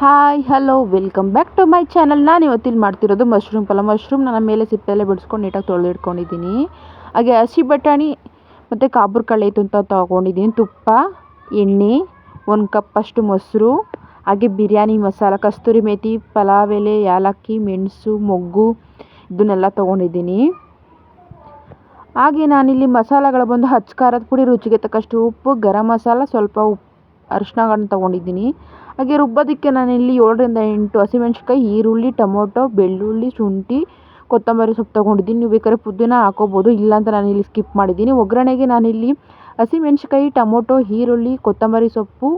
Hi hello welcome back to my channel ನಾನು ಇವತ್ತಿಲ್ಲಿ ಮಾಡ್ತಿರೋದು ಮಶ್ರೂಮ್ ಪಲಾವ್. ಮಶ್ರೂಮ್ ನನ್ನ ಮೇಲೆ ಸಿಪ್ಪೆಲ್ಲ ಬಿಡಿಸ್ಕೊಂಡು ನೀಟಾಗಿ ತೊಳೆದಿಟ್ಕೊಂಡಿದ್ದೀನಿ. ಹಾಗೆ ಹಸಿ ಬಟಾಣಿ ಮತ್ತು ಕಾಬೂರ್ ಕಳೆ ಇತ್ತು ಅಂತ ತೊಗೊಂಡಿದ್ದೀನಿ. ತುಪ್ಪ, ಎಣ್ಣೆ, ಒಂದು ಕಪ್ಪಷ್ಟು ಮೊಸರು, ಹಾಗೆ ಬಿರಿಯಾನಿ ಮಸಾಲ, ಕಸ್ತೂರಿ ಮೇಥಿ, ಪಲಾವ್ ಎಲೆ, ಯಾಲಕ್ಕಿ, ಮೆಣಸು, ಮೊಗ್ಗು, ಇದನ್ನೆಲ್ಲ ತೊಗೊಂಡಿದ್ದೀನಿ. ಹಾಗೆ ನಾನಿಲ್ಲಿ ಮಸಾಲೆಗಳು ಬಂದು ಹಚ್ಚ ಖಾರದ ಪುಡಿ ರುಚಿಗೆ ತಕ್ಕಷ್ಟು ಉಪ್ಪು, ಗರಂ ಮಸಾಲ, ಸ್ವಲ್ಪ ಉಪ್ಪು ಅರಿಶಿನಗಳನ್ನ ತೊಗೊಂಡಿದ್ದೀನಿ. ಹಾಗೆ ರುಬ್ಬೋದಕ್ಕೆ ನಾನಿಲ್ಲಿ ಏಳರಿಂದ ಎಂಟು ಹಸಿಮೆಣ್ಸಿನ್ಕಾಯಿ, ಈರುಳ್ಳಿ, ಟೊಮೊಟೊ, ಬೆಳ್ಳುಳ್ಳಿ, ಶುಂಠಿ, ಕೊತ್ತಂಬರಿ ಸೊಪ್ಪು ತೊಗೊಂಡಿದ್ದೀನಿ. ನೀವು ಬೇಕಾದ್ರೆ ಪುದೀನ ಹಾಕೋಬೋದು. ಇಲ್ಲಾಂತ ನಾನಿಲ್ಲಿ ಸ್ಕಿಪ್ ಮಾಡಿದ್ದೀನಿ. ಒಗ್ಗರಣೆಗೆ ನಾನಿಲ್ಲಿ ಹಸಿಮೆಣ್ಸಿನ್ಕಾಯಿ, ಟೊಮೊಟೊ, ಈರುಳ್ಳಿ, ಕೊತ್ತಂಬರಿ ಸೊಪ್ಪು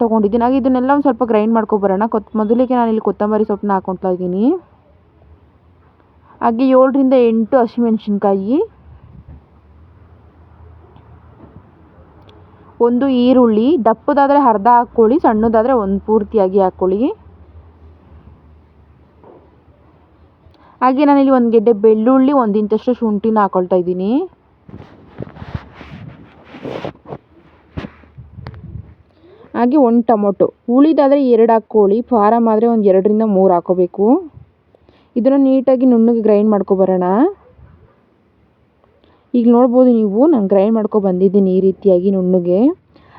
ತೊಗೊಂಡಿದ್ದೀನಿ. ಹಾಗೆ ಇದನ್ನೆಲ್ಲ ಒಂದು ಸ್ವಲ್ಪ ಗ್ರೈಂಡ್ ಮಾಡ್ಕೊಬರೋಣ ಕೊತ್, ಮೊದಲಿಗೆ ನಾನಿಲ್ಲಿ ಕೊತ್ತಂಬರಿ ಸೊಪ್ಪನ್ನ ಹಾಕೊಳ್ತಾ ಇದ್ದೀನಿ. ಹಾಗೆ ಏಳರಿಂದ ಎಂಟು ಹಸಿಮೆಣ್ಸಿನ್ಕಾಯಿ. ಒಂದು ಈರುಳ್ಳಿ, ದಪ್ಪದಾದರೆ ಅರ್ಧ ಹಾಕ್ಕೊಳ್ಳಿ, ಸಣ್ಣದಾದರೆ ಒಂದು ಪೂರ್ತಿಯಾಗಿ ಹಾಕ್ಕೊಳ್ಳಿ. ಹಾಗೆ ನಾನಿಲ್ಲಿ ಒಂದು ಗೆಡ್ಡೆ ಬೆಳ್ಳುಳ್ಳಿ, ಒಂದು ಇಂಚಷ್ಟು ಶುಂಠಿನ ಹಾಕೊಳ್ತಾ ಇದ್ದೀನಿ. ಹಾಗೆ ಒಂದು ಟೊಮೊಟೊ. ಉಳಿದಾದರೆ ಎರಡು ಹಾಕ್ಕೊಳ್ಳಿ ಫಾರಮ್ ಆದರೆ ಒಂದು ಎರಡರಿಂದ ಮೂರು ಹಾಕೋಬೇಕು ಇದನ್ನು ನೀಟಾಗಿ ನುಣ್ಣಗೆ ಗ್ರೈಂಡ್ ಮಾಡ್ಕೊಬರೋಣ ಈಗ ನೋಡ್ಬೋದು ನೀವು, ನಾನು ಗ್ರೈಂಡ್ ಮಾಡ್ಕೊ ಬಂದಿದ್ದೀನಿ ಈ ರೀತಿಯಾಗಿ ನುಣ್ಣಗೆ.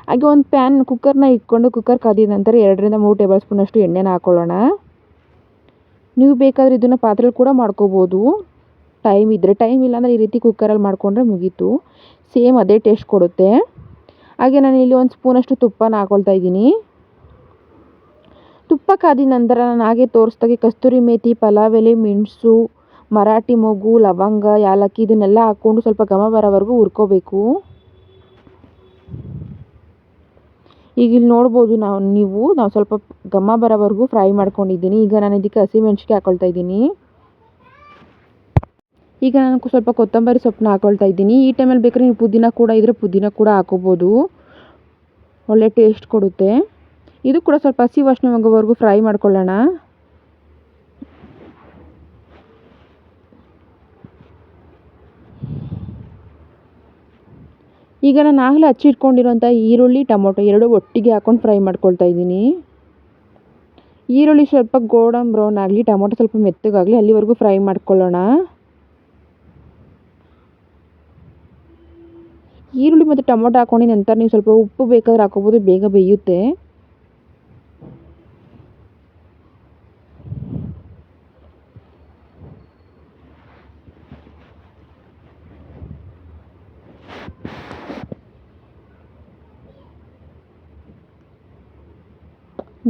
ಹಾಗೆ ಒಂದು ಪ್ಯಾನ್ ಕುಕ್ಕರ್ನ ಇಟ್ಕೊಂಡು ಕುಕ್ಕರ್ ಕಾದಿದ ನಂತರ ಎರಡರಿಂದ ಮೂರು ಟೇಬಲ್ ಸ್ಪೂನಷ್ಟು ಎಣ್ಣೆನ ಹಾಕ್ಕೊಳ್ಳೋಣ ನೀವು ಬೇಕಾದರೆ ಇದನ್ನು ಪಾತ್ರೆಲಿ ಕೂಡ ಮಾಡ್ಕೋಬೋದು. ಟೈಮ್ ಇದ್ದರೆ ಟೈಮ್ ಇಲ್ಲಾಂದರೆ ಈ ರೀತಿ ಕುಕ್ಕರಲ್ಲಿ ಮಾಡಿಕೊಂಡ್ರೆ ಮುಗೀತು. ಸೇಮ್ ಅದೇ ಟೇಸ್ಟ್ ಕೊಡುತ್ತೆ. ಹಾಗೆ ನಾನು ಇಲ್ಲಿ ಒಂದು ಸ್ಪೂನಷ್ಟು ತುಪ್ಪನ ಹಾಕ್ಕೊಳ್ತಾ ಇದ್ದೀನಿ. ತುಪ್ಪ ಕಾದಿದ ನಂತರ ನಾನು ಹಾಗೆ ತೋರಿಸ್ದಾಗೆ ಕಸ್ತೂರಿ ಮೇಥಿ, ಪಲಾವ್ ಎಲೆ, ಮೆಣಸು ಮರಾಠಿ ಮೊಗ್ಗು, ಲವಂಗ, ಯಾಲಕ್ಕಿ ಇದನ್ನೆಲ್ಲ ಹಾಕ್ಕೊಂಡು ಸ್ವಲ್ಪ ಘಮ ಬರೋವರೆಗೂ ಹುರ್ಕೋಬೇಕು. ಈಗ ಇಲ್ಲಿ ನೋಡ್ಬೋದು ನಾವು, ನೀವು, ನಾವು ಸ್ವಲ್ಪ ಘಮ ಬರೋವರೆಗೂ ಫ್ರೈ ಮಾಡ್ಕೊಂಡಿದ್ದೀನಿ. ಈಗ ನಾನು ಇದಕ್ಕೆ ಹಸಿಮೆಣ್ಸಿಗೆ ಹಾಕೊಳ್ತಾ ಇದ್ದೀನಿ. ಈಗ ನಾನು ಸ್ವಲ್ಪ ಕೊತ್ತಂಬರಿ ಸೊಪ್ಪನ್ನ ಹಾಕ್ಕೊಳ್ತಾ ಇದ್ದೀನಿ. ಈ ಟೈಮಲ್ಲಿ ಬೇಕಾದ್ರೆ ನೀವು ಪುದೀನ ಕೂಡ ಇದ್ದರೆ ಪುದೀನ ಕೂಡ ಹಾಕೋಬೋದು. ಒಳ್ಳೆ ಟೇಸ್ಟ್ ಕೊಡುತ್ತೆ. ಇದು ಕೂಡ ಸ್ವಲ್ಪ ಹಸಿ ವಾಸನೆ ಹೋಗೋವರೆಗೂ ಫ್ರೈ ಮಾಡ್ಕೊಳ್ಳೋಣ. ಈಗ ನಾನು ಆಗಲೇ ಹಚ್ಚಿಟ್ಕೊಂಡಿರೋಂಥ ಈರುಳ್ಳಿ, ಟೊಮೊಟೊ ಎರಡು ಒಟ್ಟಿಗೆ ಹಾಕ್ಕೊಂಡು ಫ್ರೈ ಮಾಡ್ಕೊಳ್ತಾ ಇದ್ದೀನಿ. ಈರುಳ್ಳಿ ಸ್ವಲ್ಪ ಗೋಲ್ಡನ್ ಬ್ರೌನ್ ಆಗಲಿ, ಟೊಮೊಟೊ ಸ್ವಲ್ಪ ಮೆತ್ತಗಾಗಲಿ ಅಲ್ಲಿವರೆಗೂ ಫ್ರೈ ಮಾಡ್ಕೊಳ್ಳೋಣ. ಈರುಳ್ಳಿ ಮತ್ತು ಟೊಮೊಟೊ ಹಾಕ್ಕೊಂಡಿದ ನಂತರ ನೀವು ಸ್ವಲ್ಪ ಉಪ್ಪು ಬೇಕಾದ್ರೆ ಹಾಕೋಬೋದು ಬೇಗ ಬೇಯುತ್ತೆ.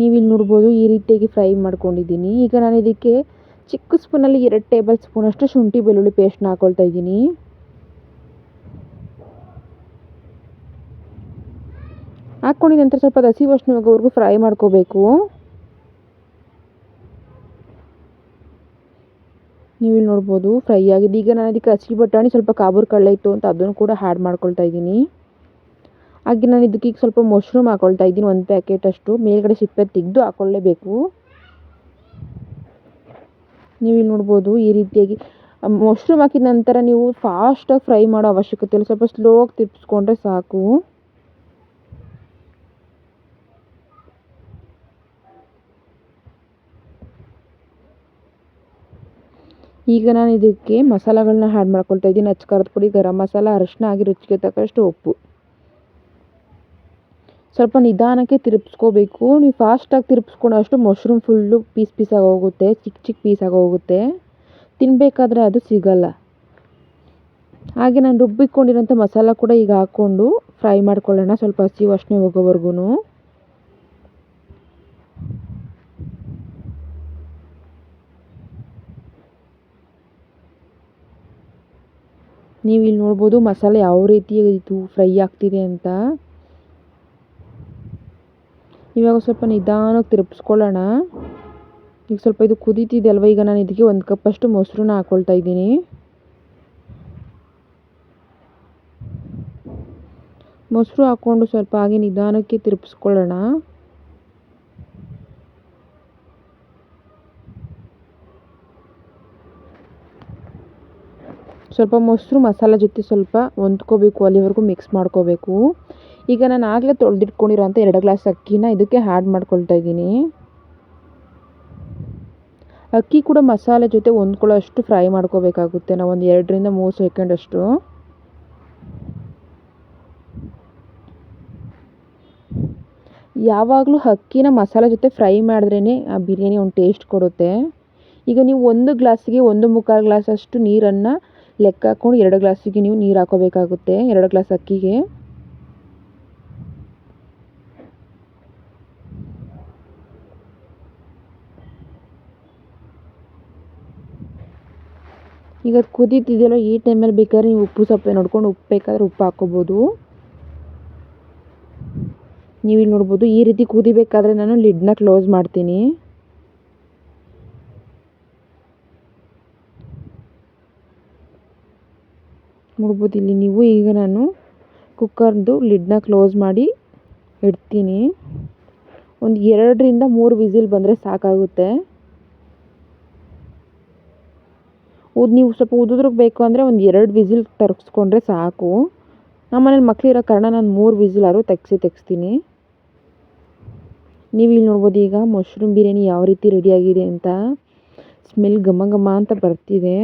ನೀವಿಲ್ಲಿ ನೋಡ್ಬೋದು ಈ ರೀತಿಯಾಗಿ ಫ್ರೈ ಮಾಡ್ಕೊಂಡಿದ್ದೀನಿ. ಈಗ ನಾನು ಇದಕ್ಕೆ ಚಿಕ್ಕ ಸ್ಪೂನಲ್ಲಿ ಎರಡು ಟೇಬಲ್ ಸ್ಪೂನಷ್ಟು ಶುಂಠಿ ಬೆಳ್ಳುಳ್ಳಿ ಪೇಸ್ಟ್ನ ಹಾಕ್ಕೊಳ್ತಾ ಇದ್ದೀನಿ. ಹಾಕ್ಕೊಂಡಿದ ನಂತರ ಸ್ವಲ್ಪ ಹಸಿ ವಾಸನೆ ಹೋಗೋವರೆಗೂ ಫ್ರೈ ಮಾಡ್ಕೋಬೇಕು. ನೀವು ಇಲ್ಲಿ ನೋಡ್ಬೋದು ಫ್ರೈ ಆಗಿದೆ. ಈಗ ನಾನು ಅದಕ್ಕೆ ಹಸಿ ಬಟಾಣಿ, ಸ್ವಲ್ಪ ಕಾಬೂರ್ ಕಳ್ಳೆ ಇತ್ತು ಅಂತ ಅದನ್ನು ಕೂಡ ಹ್ಯಾಡ್ ಮಾಡ್ಕೊಳ್ತಾ ಇದ್ದೀನಿ. ಹಾಗೆ ನಾನು ಇದಕ್ಕೆ ಈಗ ಸ್ವಲ್ಪ ಮಶ್ರೂಮ್ ಹಾಕೊಳ್ತಾ ಇದ್ದೀನಿ, ಒಂದು ಪ್ಯಾಕೆಟ್ ಅಷ್ಟು. ಮೇಲ್ಗಡೆ ಸಿಪ್ಪೆ ತೆಗೆದು ಹಾಕ್ಕೊಳ್ಳೇಬೇಕು ನೀವು ಇಲ್ಲಿ ನೋಡ್ಬೋದು ಈ ರೀತಿಯಾಗಿ ಮಶ್ರೂಮ್ ಹಾಕಿದ ನಂತರ ನೀವು ಫಾಸ್ಟಾಗಿ ಫ್ರೈ ಮಾಡೋ ಅವಶ್ಯಕತೆ ಇಲ್ಲ. ಸ್ವಲ್ಪ ಸ್ಲೋ ಆಗಿ ತಿರ್ಪಿಸ್ಕೊಂಡ್ರೆ ಸಾಕು. ಈಗ ನಾನು ಇದಕ್ಕೆ ಮಸಾಲಗಳನ್ನ ಹ್ಯಾಡ್ ಮಾಡ್ಕೊಳ್ತಾ ಇದ್ದೀನಿ. ಅಚ್ಚ ಖಾರದ ಪುಡಿ, ಗರಂ ಮಸಾಲ ಅರಿಶಿನ ಆಗಿ ರುಚಿಗೆ ತಕ್ಕಷ್ಟು ಉಪ್ಪು. ಸ್ವಲ್ಪ ನಿಧಾನಕ್ಕೆ ತಿರುಗಿಸ್ಕೋಬೇಕು ನೀವು ಫಾಸ್ಟಾಗಿ ತಿರುಗಿಸ್ಕೊಂಡೋ ಅಷ್ಟು ಮಶ್ರೂಮ್ ಫುಲ್ಲು ಪೀಸ್ ಪೀಸಾಗಿ ಆಗೋಗುತ್ತೆ ಚಿಕ್ಕ ಚಿಕ್ಕ ಪೀಸಾಗಿ ಆಗೋಗುತ್ತೆ ತಿನ್ನಬೇಕಾದ್ರೆ ಅದು ಸಿಗಲ್ಲ. ಹಾಗೆ ನಾನು ರುಬ್ಬಿಕೊಂಡಿರೋಂಥ ಮಸಾಲ ಕೂಡ ಈಗ ಹಾಕ್ಕೊಂಡು ಫ್ರೈ ಮಾಡ್ಕೊಳ್ಳೋಣ ಸ್ವಲ್ಪ ಹಸಿ ವಾಸನೆ ಹೋಗೋವರೆಗೂ ನೀವು ಇಲ್ಲಿ ನೋಡ್ಬೋದು ಮಸಾಲೆ ಯಾವ ರೀತಿ ಇದು ಫ್ರೈ ಆಗ್ತಿದೆ ಅಂತ. ಇವಾಗ ಸ್ವಲ್ಪ ನಿಧಾನಕ್ಕೆ ತಿರುಗಿಸ್ಕೊಳ್ಳೋಣ ಈಗ ಸ್ವಲ್ಪ ಇದು ಕುದೀತಿದೆ ಅಲ್ವ ಈಗ ನಾನು ಇದಕ್ಕೆ ಒಂದು ಕಪ್ಪಷ್ಟು ಮೊಸರನ್ನ ಹಾಕ್ಕೊಳ್ತಾ ಇದ್ದೀನಿ. ಮೊಸರು ಹಾಕ್ಕೊಂಡು ಸ್ವಲ್ಪ ಹಾಗೆ ನಿಧಾನಕ್ಕೆ ತಿರುಗಿಸ್ಕೊಳ್ಳೋಣ ಸ್ವಲ್ಪ ಮೊಸರು ಮಸಾಲೆ ಜೊತೆ ಸ್ವಲ್ಪ ಹೊಂದ್ಕೋಬೇಕು, ಅಲ್ಲಿವರೆಗೂ ಮಿಕ್ಸ್ ಮಾಡ್ಕೋಬೇಕು. ಈಗ ನಾನು ಆಗಲೇ ತೊಳೆದಿಟ್ಕೊಂಡಿರೋ ಅಂಥ ಎರಡು ಗ್ಲಾಸ್ ಅಕ್ಕಿನ ಇದಕ್ಕೆ ಆ್ಯಡ್ ಮಾಡ್ಕೊಳ್ತಾ ಇದ್ದೀನಿ. ಅಕ್ಕಿ ಕೂಡ ಮಸಾಲೆ ಜೊತೆ ಹೊಂದ್ಕೊಳ್ಳೋ ಅಷ್ಟು ಫ್ರೈ ಮಾಡ್ಕೋಬೇಕಾಗುತ್ತೆ. ನಾವು ಒಂದು ಎರಡರಿಂದ ಮೂರು ಸೆಕೆಂಡ್ ಅಷ್ಟು ಯಾವಾಗಲೂ ಅಕ್ಕಿನ ಮಸಾಲೆ ಜೊತೆ ಫ್ರೈ ಮಾಡಿದ್ರೇ ಆ ಬಿರಿಯಾನಿ ಒಂದು ಟೇಸ್ಟ್ ಕೊಡುತ್ತೆ. ಈಗ ನೀವು ಒಂದು ಗ್ಲಾಸಿಗೆ ಒಂದು ಮುಕ್ಕಾಲು ಗ್ಲಾಸಷ್ಟು ನೀರನ್ನು ಲೆಕ್ಕ ಹಾಕ್ಕೊಂಡು ಎರಡು ಗ್ಲಾಸಿಗೆ ನೀವು ನೀರು ಹಾಕೋಬೇಕಾಗುತ್ತೆ. ಎರಡು ಗ್ಲಾಸ್ ಅಕ್ಕಿಗೆ. ಈಗ ಅದು ಕುದೀತಿದೆಯಲ್ಲ, ಈ ಟೈಮಲ್ಲಿ ಬೇಕಾದ್ರೆ ನೀವು ಉಪ್ಪು ಸಪ್ಪೆ ನೋಡ್ಕೊಂಡು ಉಪ್ಪು ಬೇಕಾದ್ರೆ ಉಪ್ಪು ಹಾಕ್ಕೋಬೋದು. ನೀವು ಇಲ್ಲಿ ನೋಡ್ಬೋದು, ಈ ರೀತಿ ಕುದಿಬೇಕಾದ್ರೆ ನಾನು ಲಿಡ್ನ ಕ್ಲೋಸ್ ಮಾಡ್ತೀನಿ. ನೋಡ್ಬೋದು, ಇಲ್ಲಿ ನೀವು ಈಗ ನಾನು ಕುಕ್ಕರ್ದು ಲಿಡ್ನ ಕ್ಲೋಸ್ ಮಾಡಿ ಇಡ್ತೀನಿ. ಒಂದು ಎರಡರಿಂದ ಮೂರು ವಿಸಿಲ್ ಬಂದರೆ ಸಾಕಾಗುತ್ತೆ. ಉದ್ ನೀವು ಸ್ವಲ್ಪ ಉದುದ್ರಿಗೆ ಬೇಕು ಅಂದರೆ ಒಂದು ಎರಡು ವಿಸಿಲ್ ತರಿಸ್ಕೊಂಡ್ರೆ ಸಾಕು. ನಮ್ಮ ಮನೇಲಿ ಮಕ್ಳಿರೋ ಕಾರಣ ನಾನು ಮೂರು ವಿಸಿಲ್ ಆದರೂ ತೆಗ್ಸಿ ತೆಗ್ಸ್ತೀನಿ. ನೀವು ಇಲ್ಲಿ ನೋಡ್ಬೋದು ಈಗ ಮಶ್ರೂಮ್ ಬಿರಿಯಾನಿ ಯಾವ ರೀತಿ ರೆಡಿಯಾಗಿದೆ ಅಂತ. ಸ್ಮೆಲ್ ಘಮ ಘಮ ಅಂತ ಬರ್ತಿದೆ.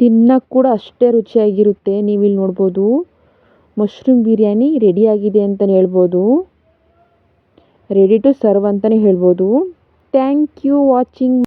ತಿನ್ನೋಕ್ಕೆ ಕೂಡ ಅಷ್ಟೇ ರುಚಿಯಾಗಿರುತ್ತೆ. ನೀವು ಇಲ್ಲಿ ನೋಡ್ಬೋದು ಮಶ್ರೂಮ್ ಬಿರಿಯಾನಿ ರೆಡಿಯಾಗಿದೆ ಅಂತಲೇ ಹೇಳ್ಬೋದು. ರೆಡಿ ಟು ಸರ್ವ್ ಅಂತಲೇ ಹೇಳ್ಬೋದು. Thank you watching